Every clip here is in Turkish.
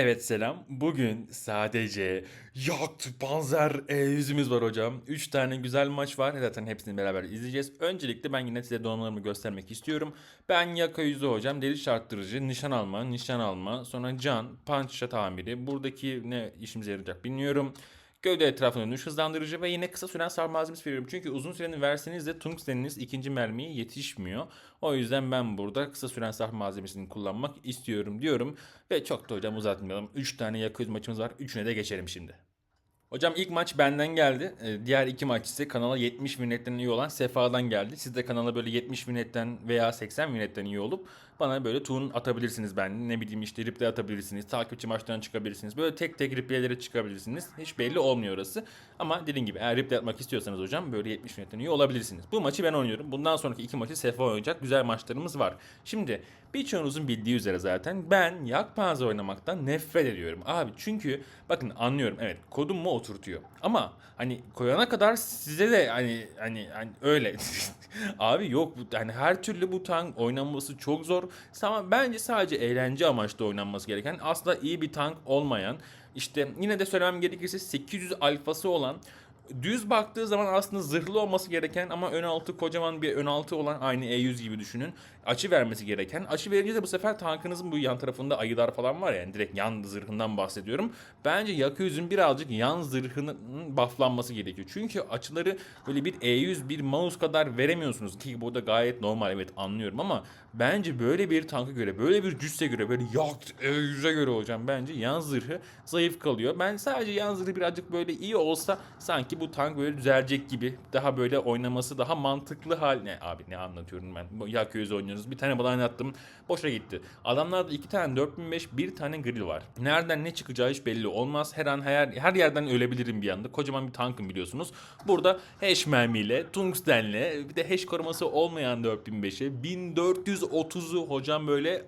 Evet selam. Bugün sadece Yakt Panzer E100'ümüz var hocam. 3 tane güzel maç var. Zaten hepsini beraber izleyeceğiz. Öncelikle ben yine size donanımlarımı göstermek istiyorum. Ben Yaka 100'ü hocam. Deliş arttırıcı, nişan alma, nişan alma, sonra can, punch tamiri. Buradaki ne işimize yarayacak bilmiyorum. Gövde etrafına dönüş hızlandırıcı ve yine kısa süren sarf malzemesi veriyorum. Çünkü uzun süreni verseniz de tungsteniniz ikinci mermiye yetişmiyor. O yüzden ben burada kısa süren sarf malzemesini kullanmak istiyorum diyorum. Ve çok da hocam uzatmayalım. 3 tane yakıyoruz maçımız var. Üçüne de geçelim şimdi. Hocam ilk maç benden geldi. Ee, Diğer iki maç ise kanala 70 minetten iyi olan Sefa'dan geldi. Siz de kanala böyle 70 minetten veya 80 minetten iyi olup bana böyle tun atabilirsiniz ben. Ne bileyim işte replay atabilirsiniz. Takipçi maçtan çıkabilirsiniz. Böyle tek tek replaylere çıkabilirsiniz. Hiç belli olmuyor orası. Ama dediğim gibi eğer replay atmak istiyorsanız hocam böyle 70 minetten iyi olabilirsiniz. Bu maçı ben oynuyorum. Bundan sonraki iki maçı Sefa oynayacak. Güzel maçlarımız var. Şimdi birçoğunuzun bildiği üzere zaten ben yak panzer oynamaktan nefret ediyorum. Abi çünkü bakın anlıyorum evet kodum mu oturtuyor. Ama hani koyana kadar size de hani hani, hani öyle. Abi yok bu hani her türlü bu tank oynanması çok zor. Ama bence sadece eğlence amaçlı oynanması gereken aslında iyi bir tank olmayan işte yine de söylemem gerekirse 800 alfası olan düz baktığı zaman aslında zırhlı olması gereken ama ön altı kocaman bir ön altı olan aynı E100 gibi düşünün. Açı vermesi gereken. Açı verince de bu sefer tankınızın bu yan tarafında ayılar falan var ya yani direkt yan zırhından bahsediyorum. Bence Yakuz'un birazcık yan zırhının bufflanması gerekiyor. Çünkü açıları böyle bir E100 bir mouse kadar veremiyorsunuz ki bu da gayet normal evet anlıyorum ama bence böyle bir tanka göre böyle bir cüsse göre böyle yakt E100'e göre hocam bence yan zırhı zayıf kalıyor. Ben sadece yan zırhı birazcık böyle iyi olsa sanki bu tank böyle düzelecek gibi. Daha böyle oynaması daha mantıklı hal. Ne abi ne anlatıyorum ben. Yakuyuz oynuyoruz. Bir tane blind attım. Boşa gitti. Adamlarda iki tane 4005 bir tane grill var. Nereden ne çıkacağı hiç belli olmaz. Her an her, her yerden ölebilirim bir anda. Kocaman bir tankım biliyorsunuz. Burada hash mermiyle, tungstenle bir de hash koruması olmayan 4005'e 1430'u hocam böyle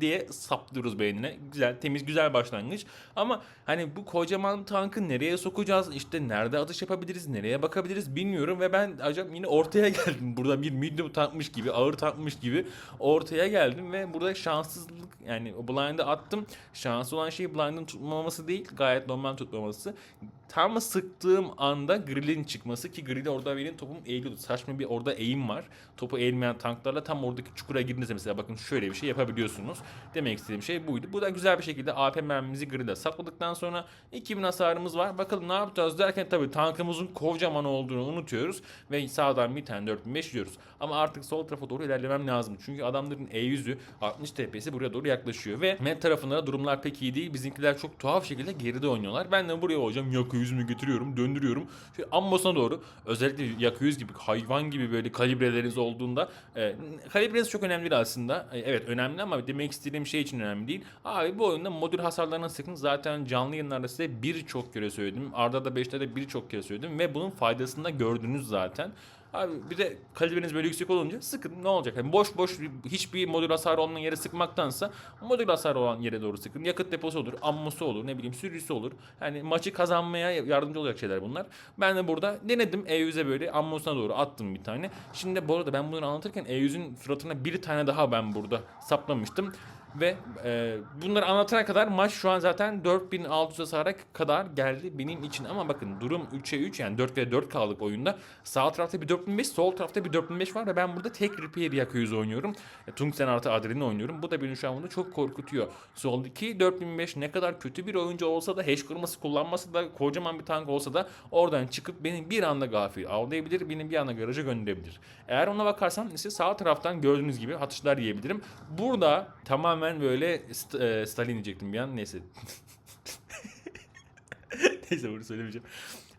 diye saplıyoruz beynine. Güzel, temiz, güzel başlangıç. Ama hani bu kocaman tankı nereye sokacağız? İşte nerede atış yapabiliriz? Nereye bakabiliriz bilmiyorum ve ben acaba yine ortaya geldim. Burada bir medium tankmış gibi, ağır tankmış gibi ortaya geldim ve burada şanssızlık yani blind'ı attım. Şanslı olan şey blind'ın tutmaması değil, gayet normal tutmaması. Tam sıktığım anda grillin çıkması ki grilli orada benim topum eğiliyordu. Saçma bir orada eğim var. Topu eğilmeyen tanklarla tam oradaki çukura girdiğinizde mesela bakın şöyle bir şey yapabiliyorsunuz. Demek istediğim şey buydu. Bu da güzel bir şekilde AP mermimizi grille sakladıktan sonra 2000 hasarımız var. Bakalım ne yapacağız derken tabii tankımızın kocaman olduğunu unutuyoruz. Ve sağdan bir tane 4005 diyoruz. Ama artık sol tarafa doğru ilerlemem lazım. Çünkü adamların E100'ü 60 TP'si buraya doğru yaklaşıyor. Ve med tarafında da durumlar pek iyi değil. Bizimkiler çok tuhaf şekilde geride oynuyorlar. Ben de buraya hocam yakı yüzümü getiriyorum, döndürüyorum. Şöyle ambosuna doğru özellikle yakı yüz gibi hayvan gibi böyle kalibreleriniz olduğunda e, kalibreniz çok önemli aslında. E, evet önemli ama demek istediğim şey için önemli değil. Abi bu oyunda modül hasarlarına sıkın. Zaten canlı yayınlarda size birçok kere söyledim. Arda da 5'te de birçok kere söyledim ve bunun faydasını da gördünüz zaten. Abi bir de kalibreniz böyle yüksek olunca sıkın ne olacak? Yani boş boş hiçbir modül hasarı olmayan yere sıkmaktansa modül hasarı olan yere doğru sıkın. Yakıt deposu olur, ammosu olur, ne bileyim sürüsü olur. Yani maçı kazanmaya yardımcı olacak şeyler bunlar. Ben de burada denedim E100'e böyle ammosuna doğru attım bir tane. Şimdi bu arada ben bunu anlatırken E100'ün suratına bir tane daha ben burada saplamıştım. Ve e, bunları anlatana kadar maç şu an zaten 4600 hasara kadar geldi benim için. Ama bakın durum 3'e 3 yani 4 ve 4 kaldık oyunda. Sağ tarafta bir 4005, sol tarafta bir 4005 var ve ben burada tek repair yakıyoruz oynuyorum. E, Tungsten artı adrenalin oynuyorum. Bu da beni şu an burada çok korkutuyor. Soldaki 4005 ne kadar kötü bir oyuncu olsa da hash kurması kullanması da kocaman bir tank olsa da oradan çıkıp beni bir anda gafil avlayabilir. Beni bir anda garaja gönderebilir. Eğer ona bakarsam ise sağ taraftan gördüğünüz gibi atışlar yiyebilirim. Burada tamamen böyle st- e, Stalin diyecektim bir an. Neyse. Neyse bunu söylemeyeceğim.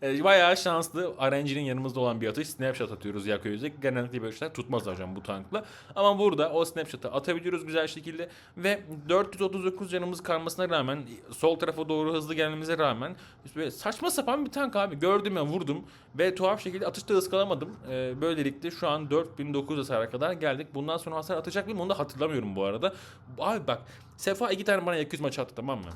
E, bayağı şanslı. RNG'nin yanımızda olan bir atış. Snapshot atıyoruz Yaköyüz'e. Genellikle böyle şeyler tutmaz hocam bu tankla. Ama burada o snapshot'ı atabiliyoruz güzel şekilde. Ve 439 canımız kalmasına rağmen sol tarafa doğru hızlı gelmemize rağmen böyle saçma sapan bir tank abi. Gördüm ya vurdum. Ve tuhaf şekilde atışta ıskalamadım. E, böylelikle şu an 4900 hasara kadar geldik. Bundan sonra hasar atacak mıyım onu da hatırlamıyorum bu arada. Abi bak Sefa iki tane bana yakıyoruz maçı attı tamam mı?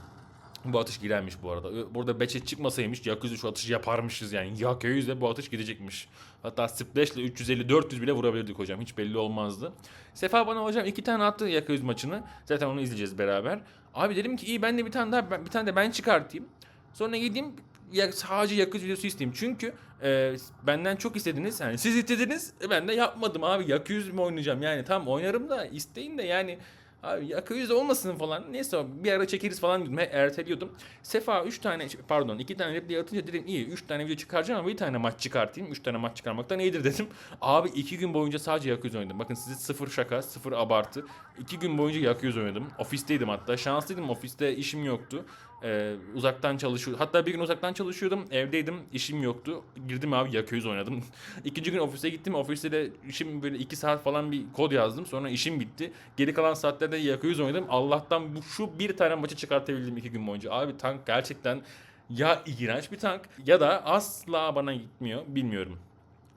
Bu atış girermiş bu arada. Burada Beçet çıkmasaymış Yakuza şu atışı yaparmışız yani. Yakuza'da bu atış gidecekmiş. Hatta Splash ile 350-400 bile vurabilirdik hocam. Hiç belli olmazdı. Sefa bana hocam iki tane attı Yakuza maçını. Zaten onu izleyeceğiz beraber. Abi dedim ki iyi ben de bir tane daha bir tane de ben çıkartayım. Sonra gideyim ya sadece Yakuza videosu isteyeyim. Çünkü e, benden çok istediniz. Yani siz istediniz ben de yapmadım abi. Yakuza mı oynayacağım yani. Tam oynarım da isteyin de yani Abi Yakuza olmasın falan. Neyse bir ara çekeriz falan dedim. Erteliyordum. Sefa 3 tane pardon 2 tane repliği atınca dedim iyi 3 tane video çıkaracağım ama bir tane maç çıkartayım. 3 tane maç çıkarmaktan iyidir dedim. Abi 2 gün boyunca sadece Yakuza oynadım. Bakın size sıfır şaka, sıfır abartı. 2 gün boyunca Yakuza oynadım. Ofisteydim hatta. Şanslıydım ofiste işim yoktu. Ee, uzaktan çalışıyor. Hatta bir gün uzaktan çalışıyordum. Evdeydim. işim yoktu. Girdim abi Yakuza oynadım. İkinci gün ofise gittim. Ofiste de işim böyle 2 saat falan bir kod yazdım. Sonra işim bitti. Geri kalan saatlerde Yakuza oynadım. Allah'tan bu şu bir tane maçı çıkartabildim iki gün boyunca. Abi tank gerçekten ya iğrenç bir tank ya da asla bana gitmiyor. Bilmiyorum.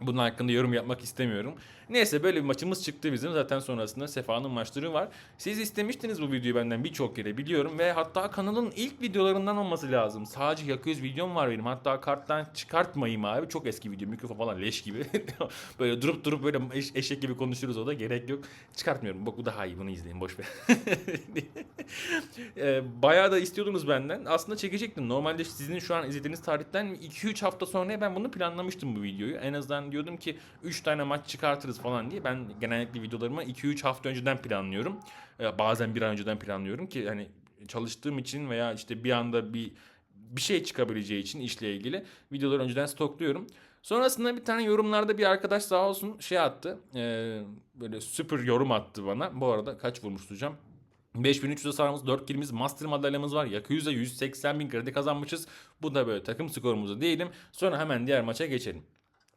Bunun hakkında yorum yapmak istemiyorum. Neyse böyle bir maçımız çıktı bizim. Zaten sonrasında Sefa'nın maçları var. Siz istemiştiniz bu videoyu benden birçok kere biliyorum. Ve hatta kanalın ilk videolarından olması lazım. Sadece yakıyoruz videom var benim. Hatta karttan çıkartmayayım abi. Çok eski video. Mikrofon falan leş gibi. böyle durup durup böyle eş- eşek gibi konuşuruz o da. Gerek yok. Çıkartmıyorum. Bak bu daha iyi. Bunu izleyin. Boş ver. e, bayağı da istiyordunuz benden. Aslında çekecektim. Normalde sizin şu an izlediğiniz tarihten 2-3 hafta sonra ben bunu planlamıştım bu videoyu. En azından diyordum ki 3 tane maç çıkartırız falan diye. Ben genellikle videolarımı 2-3 hafta önceden planlıyorum. E, bazen bir ay önceden planlıyorum ki hani çalıştığım için veya işte bir anda bir bir şey çıkabileceği için işle ilgili videoları önceden stokluyorum. Sonrasında bir tane yorumlarda bir arkadaş sağ olsun şey attı. E, böyle süper yorum attı bana. Bu arada kaç vurmuş hocam? 5300 hasarımız, 4 kilimiz, master madalyamız var. Yakuza 180 bin kredi kazanmışız. Bu da böyle takım skorumuzu diyelim. Sonra hemen diğer maça geçelim.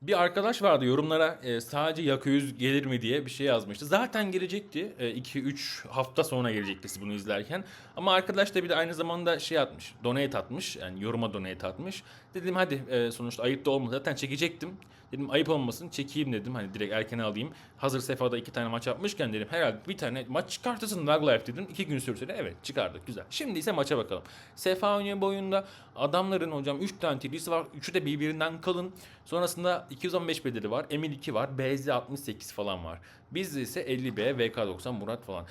Bir arkadaş vardı yorumlara e, sadece Yakuza gelir mi diye bir şey yazmıştı. Zaten gelecekti. 2-3 hafta sonra gelecekti siz bunu izlerken. Ama arkadaş da bir de aynı zamanda şey atmış. Donate atmış. Yani yoruma donate atmış. Dedim hadi e, sonuçta ayıp da olmadı. Zaten çekecektim. Dedim ayıp olmasın çekeyim dedim. Hani direkt erken alayım. Hazır Sefa'da iki tane maç yapmışken dedim. Herhalde bir tane maç çıkartırsın Dog Life dedim. İki gün sürse evet çıkardık güzel. Şimdi ise maça bakalım. Sefa oynuyor bu oyunda. Adamların hocam 3 tane TD'si var. Üçü de birbirinden kalın. Sonrasında 215 bedeli var. Emil 2 var. BZ 68 falan var. Bizde ise 50B, VK90, Murat falan.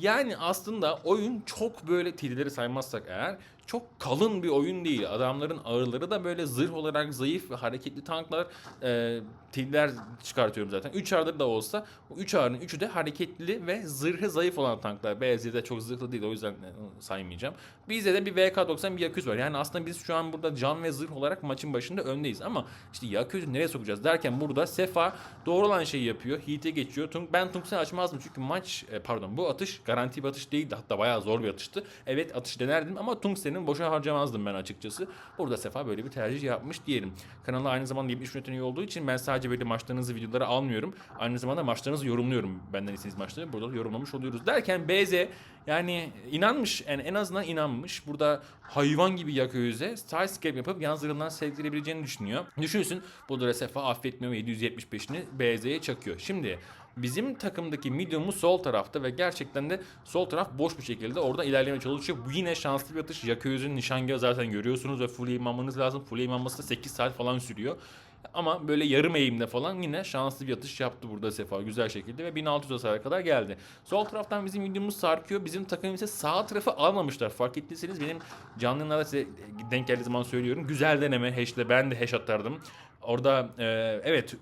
Yani aslında oyun çok böyle TD'leri saymazsak eğer çok kalın bir oyun değil. Adamların ağırları da böyle zırh olarak zayıf ve hareketli tanklar e, TD'ler çıkartıyorum zaten. 3 ağırları da olsa o 3 ağırın 3'ü de hareketli ve zırhı zayıf olan tanklar. BZ'de çok zırhlı değil o yüzden e, saymayacağım. Bizde de bir VK90 bir Yakuz var. Yani aslında biz şu an burada can ve zırh olarak maçın başında öndeyiz ama işte Yakuz'u nereye sokacağız derken burada Sefa doğru olan şeyi yapıyor. Heat'e geçiyor. Tung, ben Tungsen'i açmazdım çünkü maç e, pardon bu atış garanti bir atış değildi. Hatta bayağı zor bir atıştı. Evet atış denerdim ama Tungsen'in boşa harcamazdım ben açıkçası. Burada Sefa böyle bir tercih yapmış diyelim. Kanala aynı zamanda 70 yönetmeni olduğu için ben sadece böyle maçlarınızı videoları almıyorum. Aynı zamanda maçlarınızı yorumluyorum. Benden istediğiniz maçları burada yorumlamış oluyoruz. Derken BZ yani inanmış yani en azından inanmış. Burada hayvan gibi Yakuz'e sidescape yapıp yan zırhından sevdirebileceğini düşünüyor. Düşünsün burada da Sefa affetmiyor ve 775'ini BZ'ye çakıyor. Şimdi Bizim takımdaki medium'u sol tarafta ve gerçekten de sol taraf boş bir şekilde orada ilerlemeye çalışıyor. Bu yine şanslı bir atış. Yakuz'un nişangahı zaten görüyorsunuz ve full imanmanız lazım. Full imanması da 8 saat falan sürüyor. Ama böyle yarım eğimde falan yine şanslı bir atış yaptı burada Sefa güzel şekilde ve 1600 hasara kadar geldi. Sol taraftan bizim videomuz sarkıyor. Bizim takım ise sağ tarafı almamışlar. Fark ettiyseniz benim canlı yayınlarda size denk geldiği zaman söylüyorum. Güzel deneme hash'le ben de hash atardım. Orada e, evet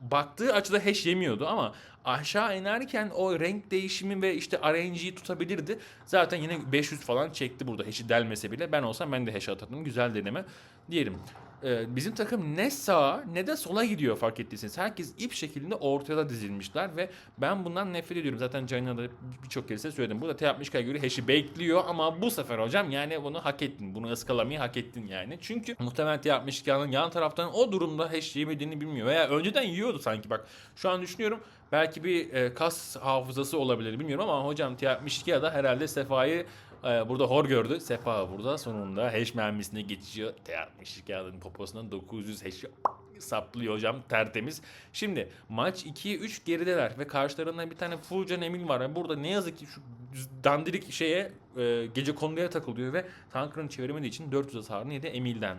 baktığı açıda hash yemiyordu ama aşağı inerken o renk değişimi ve işte RNG'yi tutabilirdi. Zaten yine 500 falan çekti burada hash'i delmese bile. Ben olsam ben de hash atardım. Güzel deneme diyelim. Ee, bizim takım ne sağa ne de sola gidiyor fark ettiyseniz. Herkes ip şeklinde ortada dizilmişler ve ben bundan nefret ediyorum. Zaten Cayna da birçok kere size söyledim. Burada T60K göre hash'i bekliyor ama bu sefer hocam yani bunu hak ettin. Bunu ıskalamayı hak ettin yani. Çünkü muhtemelen T60K'nın yan taraftan o durumda hash yemediğini bilmiyor. Veya önceden yiyordu sanki bak. Şu an düşünüyorum belki bir e, kas hafızası olabilir bilmiyorum ama hocam T62 ya da herhalde Sefa'yı e, burada hor gördü. Sefa burada sonunda hash mermisine geçiyor. T62 adının poposundan 900 hash saplıyor hocam tertemiz. Şimdi maç 2'ye 3 gerideler ve karşılarında bir tane full can Emil var. Yani burada ne yazık ki şu dandirik şeye e, gece konduya takılıyor ve tankının çeviremediği için 400 hasarını yedi Emil'den.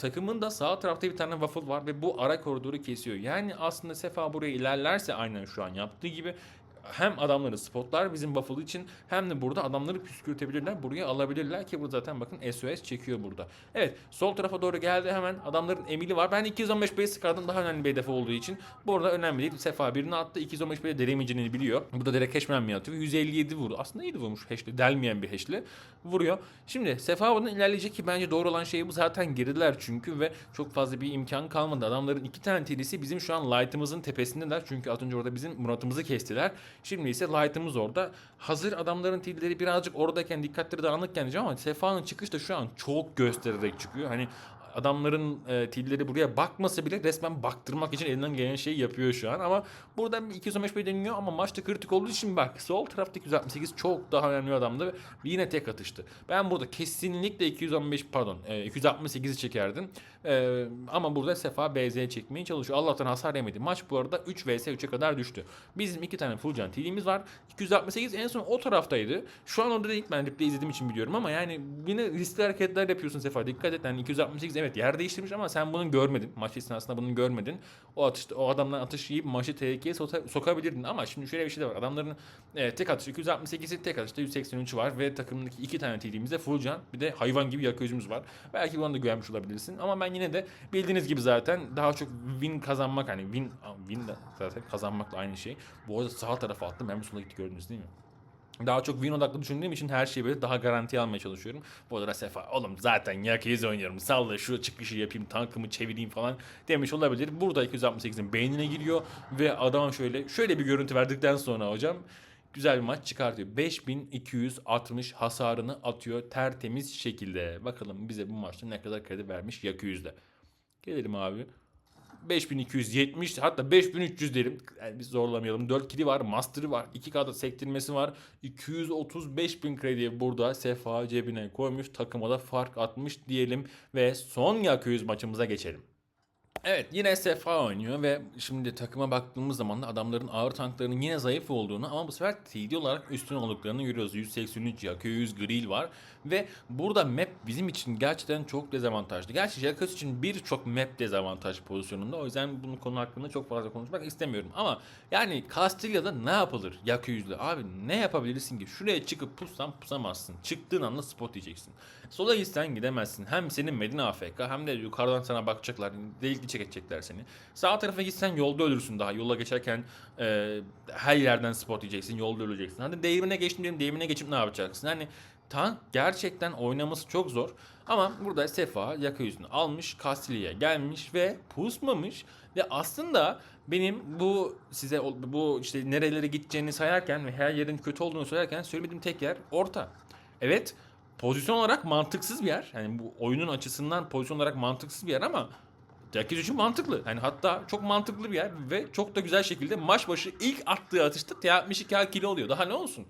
Takımın da sağ tarafta bir tane waffle var ve bu ara koridoru kesiyor. Yani aslında Sefa buraya ilerlerse aynen şu an yaptığı gibi hem adamları spotlar bizim waffle için hem de burada adamları püskürtebilirler. Buraya alabilirler ki bu zaten bakın SOS çekiyor burada. Evet sol tarafa doğru geldi hemen adamların Emili var. Ben 215 base sıkardım daha önemli bir hedef olduğu için. Burada önemli değil. Sefa birini attı. 215 base deremeyeceğini biliyor. Bu da direkt hashman mi atıyor? 157 vurdu. Aslında iyi de vurmuş hashli. Delmeyen bir hashli. Vuruyor. Şimdi Sefa bunun ilerleyecek ki bence doğru olan şey bu. Zaten girdiler çünkü ve çok fazla bir imkan kalmadı. Adamların iki tane TD'si bizim şu an light'ımızın tepesindeler. Çünkü az önce orada bizim Murat'ımızı kestiler. Şimdi ise light'ımız orada. Hazır adamların TD'leri birazcık oradayken dikkatleri dağınıkken diyeceğim ama Sefa'nın çıkışı da şu an çok göstererek çıkıyor. Hani adamların e, tilleri buraya bakmasa bile resmen baktırmak için elinden gelen şeyi yapıyor şu an. Ama buradan bir 215 bir deniyor ama maçta kritik olduğu için bak sol taraftaki 168 çok daha önemli adamdı ve yine tek atıştı. Ben burada kesinlikle 215 pardon e, 268'i çekerdim. E, ama burada Sefa BZ'ye çekmeye çalışıyor. Allah'tan hasar yemedi. Maç bu arada 3 vs 3'e kadar düştü. Bizim iki tane full can TD'miz var. 268 en son o taraftaydı. Şu an orada değil ben replay izlediğim için biliyorum ama yani yine riskli hareketler yapıyorsun Sefa. Dikkat et yani 268 evet yer değiştirmiş ama sen bunu görmedin. Maç esnasında bunu görmedin. O atışta o adamdan atış yiyip maçı tehlikeye soka- sokabilirdin ama şimdi şöyle bir şey de var. Adamların e, tek atış 268'i tek atışta 183 var ve takımdaki iki tane TD'mizde full can bir de hayvan gibi yakıyorcumuz var. Belki bunu da güvenmiş olabilirsin ama ben yine de bildiğiniz gibi zaten daha çok win kazanmak hani win win de zaten kazanmakla aynı şey. Bu arada sağ tarafa attım. Ben bir sola gitti gördünüz değil mi? Daha çok win odaklı düşündüğüm için her şeyi böyle daha garantiye almaya çalışıyorum. Bu arada Sefa oğlum zaten Yakiz oynuyorum. Salla şu çıkışı yapayım tankımı çevireyim falan demiş olabilir. Burada 268'in beynine giriyor ve adam şöyle şöyle bir görüntü verdikten sonra hocam güzel bir maç çıkartıyor. 5260 hasarını atıyor tertemiz şekilde. Bakalım bize bu maçta ne kadar kredi vermiş Yakiz'de. Gelelim abi. 5270 hatta 5300 derim. Yani biz zorlamayalım. 4 kili var, master'ı var, 2K'da sektirmesi var. 235 bin krediyi burada Sefa cebine koymuş. Takıma da fark atmış diyelim ve son Yakuyuz maçımıza geçelim. Evet yine Sefa oynuyor ve şimdi takıma baktığımız zaman da adamların ağır tanklarının yine zayıf olduğunu ama bu sefer TD olarak üstün olduklarını görüyoruz. 183 Yakö 100 Grill var ve burada map bizim için gerçekten çok dezavantajlı. Gerçi Jakos için birçok map dezavantaj pozisyonunda o yüzden bunun konu hakkında çok fazla konuşmak istemiyorum. Ama yani Castiglia'da ne yapılır Yakö 100'lü? Abi ne yapabilirsin ki? Şuraya çıkıp pussan pusamazsın. Çıktığın anda spot diyeceksin. Sola gitsen gidemezsin. Hem senin Medine AFK hem de yukarıdan sana bakacaklar. Delikli çekecekler seni. Sağ tarafa gitsen yolda ölürsün daha. Yola geçerken e, her yerden spot yiyeceksin. Yolda öleceksin. Hadi değirmene geçtim diyelim. Değirmene geçip ne yapacaksın? Hani tank gerçekten oynaması çok zor. Ama burada Sefa yaka yüzünü almış. Castiglia'ya gelmiş ve pusmamış. Ve aslında benim bu size bu işte nerelere gideceğini sayarken ve her yerin kötü olduğunu söylerken söylemediğim tek yer orta. Evet pozisyon olarak mantıksız bir yer. Yani bu oyunun açısından pozisyon olarak mantıksız bir yer ama Jackis için mantıklı. Yani hatta çok mantıklı bir yer ve çok da güzel şekilde maç başı ilk attığı atışta T62 kilo oluyor. Daha ne olsun?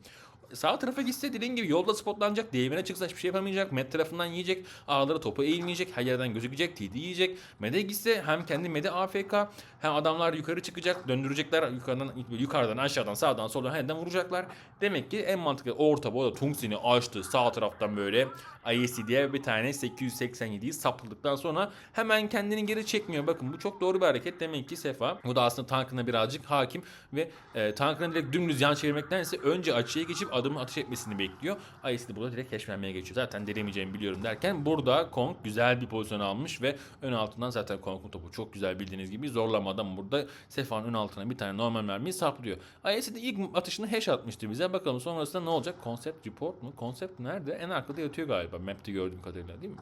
Sağ tarafa gitse dediğin gibi yolda spotlanacak, değmene çıksa hiçbir şey yapamayacak, med tarafından yiyecek, ağları topu eğilmeyecek, her yerden gözükecek, TD yiyecek. Mede gitse hem kendi mede AFK hem adamlar yukarı çıkacak, döndürecekler yukarıdan yukarıdan aşağıdan sağdan soldan her yerden vuracaklar. Demek ki en mantıklı orta boyda Tungsin'i açtı sağ taraftan böyle ISC diye bir tane 887'yi sapladıktan sonra hemen kendini geri çekmiyor. Bakın bu çok doğru bir hareket. Demek ki Sefa bu da aslında tankına birazcık hakim ve e, tankına direkt dümdüz yan çevirmektense önce açıya geçip adımı atış etmesini bekliyor. ISC de burada direkt keşflenmeye geçiyor. Zaten denemeyeceğimi biliyorum derken burada Kong güzel bir pozisyon almış ve ön altından zaten Kong'un topu çok güzel bildiğiniz gibi zorlamadan burada Sefa'nın ön altına bir tane normal mermiyi saplıyor. ISC de ilk atışını hash atmıştı bize. Bakalım sonrasında ne olacak? Concept report mu? Concept nerede? En arkada yatıyor galiba. Map'te gördüğüm kadarıyla değil mi?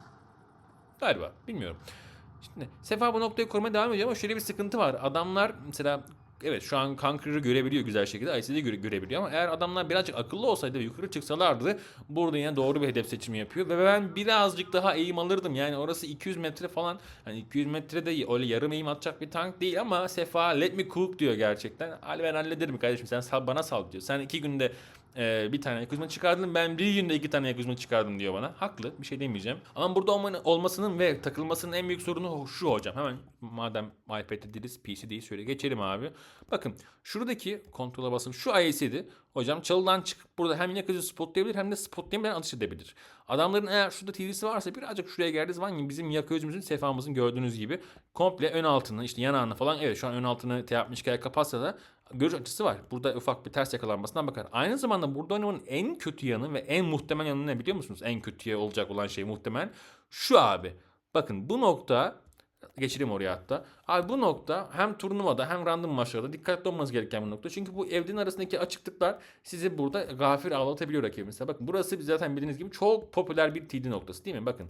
Galiba. Bilmiyorum. Şimdi Sefa bu noktayı korumaya devam ediyor ama şöyle bir sıkıntı var. Adamlar mesela evet şu an Conqueror'ı görebiliyor güzel şekilde. IC'de göre, görebiliyor ama eğer adamlar birazcık akıllı olsaydı yukarı çıksalardı burada yine doğru bir hedef seçimi yapıyor. Ve ben birazcık daha eğim alırdım. Yani orası 200 metre falan. Hani 200 metrede öyle yarım eğim atacak bir tank değil ama Sefa let me cook diyor gerçekten. Ali ben hallederim kardeşim sen sal, bana sal diyor. Sen iki günde e, bir tane yakuzma çıkardım. Ben bir günde iki tane yakuzma çıkardım diyor bana. Haklı bir şey demeyeceğim. Ama burada olmasının ve takılmasının en büyük sorunu şu hocam. Hemen madem iPad'de değiliz PC değil şöyle geçelim abi. Bakın şuradaki kontrola basın şu IS'ydi. Hocam çalıdan çıkıp burada hem yakıcı spotlayabilir hem de spotlayamadan atış edebilir. Adamların eğer şurada TV'si varsa birazcık şuraya geldiği zaman bizim yaközümüzün sefamızın gördüğünüz gibi komple ön altını işte yanağını falan evet şu an ön altını te yapmışken kapatsa da görüş açısı var. Burada ufak bir ters yakalanmasından bakar. Aynı zamanda burada oynamanın en kötü yanı ve en muhtemel yanı ne biliyor musunuz? En kötüye olacak olan şey muhtemel. Şu abi. Bakın bu nokta geçireyim oraya hatta. Abi bu nokta hem turnuvada hem random maçlarda dikkatli olmanız gereken bir nokta. Çünkü bu evlerin arasındaki açıklıklar sizi burada gafil ağlatabiliyor rakibinize. Bakın burası zaten bildiğiniz gibi çok popüler bir TD noktası değil mi? Bakın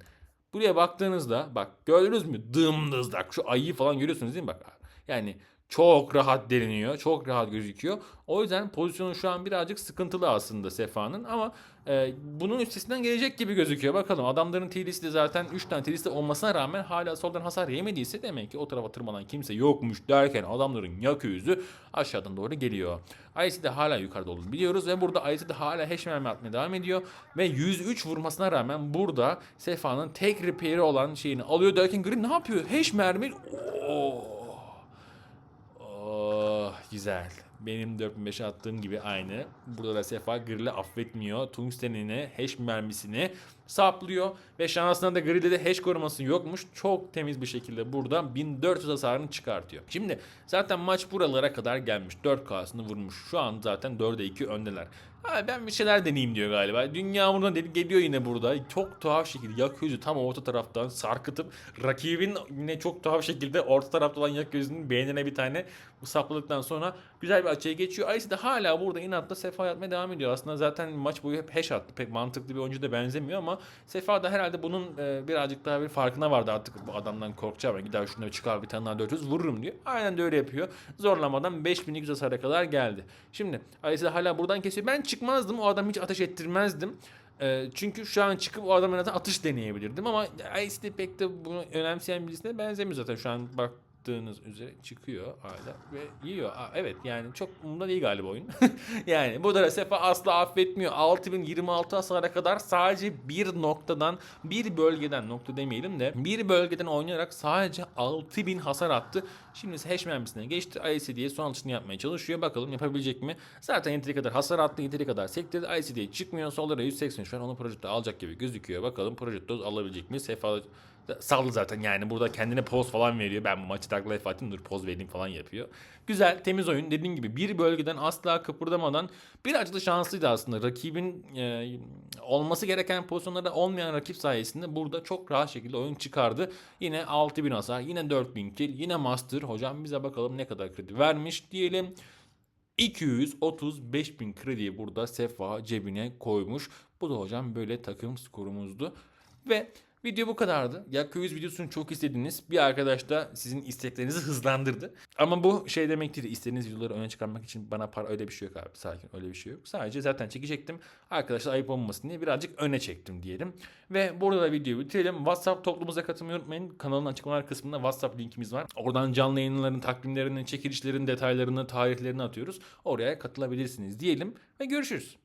buraya baktığınızda bak gördünüz mü dımdızlak şu ayıyı falan görüyorsunuz değil mi? Bak yani çok rahat deliniyor. Çok rahat gözüküyor. O yüzden pozisyonu şu an birazcık sıkıntılı aslında Sefa'nın ama e, bunun üstesinden gelecek gibi gözüküyor. Bakalım adamların de zaten 3 tane TD'si olmasına rağmen hala soldan hasar yemediyse demek ki o tarafa tırmanan kimse yokmuş derken adamların yak yüzü aşağıdan doğru geliyor. IC de hala yukarıda olduğunu biliyoruz ve burada IC de hala hash mermi atmaya devam ediyor ve 103 vurmasına rağmen burada Sefa'nın tek repair'i olan şeyini alıyor derken Green ne yapıyor? Hash mermi Oo. Oh güzel. Benim 4005'e attığım gibi aynı. Burada da Sefa Grill'i affetmiyor. Tungsten'ine hash mermisini saplıyor. Ve şansına da Grill'de de hash koruması yokmuş. Çok temiz bir şekilde burada 1400 hasarını çıkartıyor. Şimdi zaten maç buralara kadar gelmiş. 4K'sını vurmuş. Şu an zaten 4'e 2 öndeler. Ha, ben bir şeyler deneyeyim diyor galiba. Dünya buradan dedi geliyor yine burada. Çok tuhaf şekilde Yaközü tam orta taraftan sarkıtıp rakibin yine çok tuhaf şekilde orta tarafta olan Yaközü'nün beynine bir tane sapladıktan sonra güzel bir açıya geçiyor. Ice de hala burada inatla Sefa yapmaya devam ediyor. Aslında zaten maç boyu hep hash attı. Pek mantıklı bir oyuncu da benzemiyor ama Sefa da herhalde bunun e, birazcık daha bir farkına vardı artık bu adamdan korkacağım. Ben gider şuna çıkar bir tane daha 400 vururum diyor. Aynen de öyle yapıyor. Zorlamadan 5200 hasara kadar geldi. Şimdi Ice hala buradan kesiyor. Ben çıkmazdım. O adam hiç ateş ettirmezdim. E, çünkü şu an çıkıp o adamın atış deneyebilirdim ama Ice de pek de bunu önemseyen birisine benzemiyor zaten. Şu an baktığınız üzere çıkıyor hala ve yiyor. Aa, evet yani çok umurumda değil galiba oyun. yani burada da Sefa asla affetmiyor. 6026 hasara kadar sadece bir noktadan bir bölgeden nokta demeyelim de bir bölgeden oynayarak sadece 6000 hasar attı. Şimdi ise hash mermisine geçti. ICD'ye son atışını yapmaya çalışıyor. Bakalım yapabilecek mi? Zaten yeteri kadar hasar attı. Yeteri kadar sektirdi. ICD'ye çıkmıyor. Sollara 180 şu an onu projekte alacak gibi gözüküyor. Bakalım projekte alabilecek mi? Sefa saldı zaten yani burada kendine poz falan veriyor. Ben bu maçı takla atayım dur poz vereyim falan yapıyor. Güzel temiz oyun dediğim gibi bir bölgeden asla kıpırdamadan birazcık da şanslıydı aslında. Rakibin e, olması gereken pozisyonlarda olmayan rakip sayesinde burada çok rahat şekilde oyun çıkardı. Yine 6000 hasar yine 4000 kill yine master. Hocam bize bakalım ne kadar kredi vermiş diyelim. 235 bin krediyi burada Sefa cebine koymuş. Bu da hocam böyle takım skorumuzdu. Ve Video bu kadardı. Yakka 100 videosunu çok istediniz. Bir arkadaş da sizin isteklerinizi hızlandırdı. Ama bu şey demek değil. İstediğiniz videoları öne çıkarmak için bana para öyle bir şey yok abi. Sakin öyle bir şey yok. Sadece zaten çekecektim. Arkadaşlar ayıp olmasın diye birazcık öne çektim diyelim. Ve burada da videoyu bitirelim. WhatsApp toplumuza katılmayı unutmayın. Kanalın açıklamalar kısmında WhatsApp linkimiz var. Oradan canlı yayınların, takvimlerinin, çekilişlerin detaylarını, tarihlerini atıyoruz. Oraya katılabilirsiniz diyelim ve görüşürüz.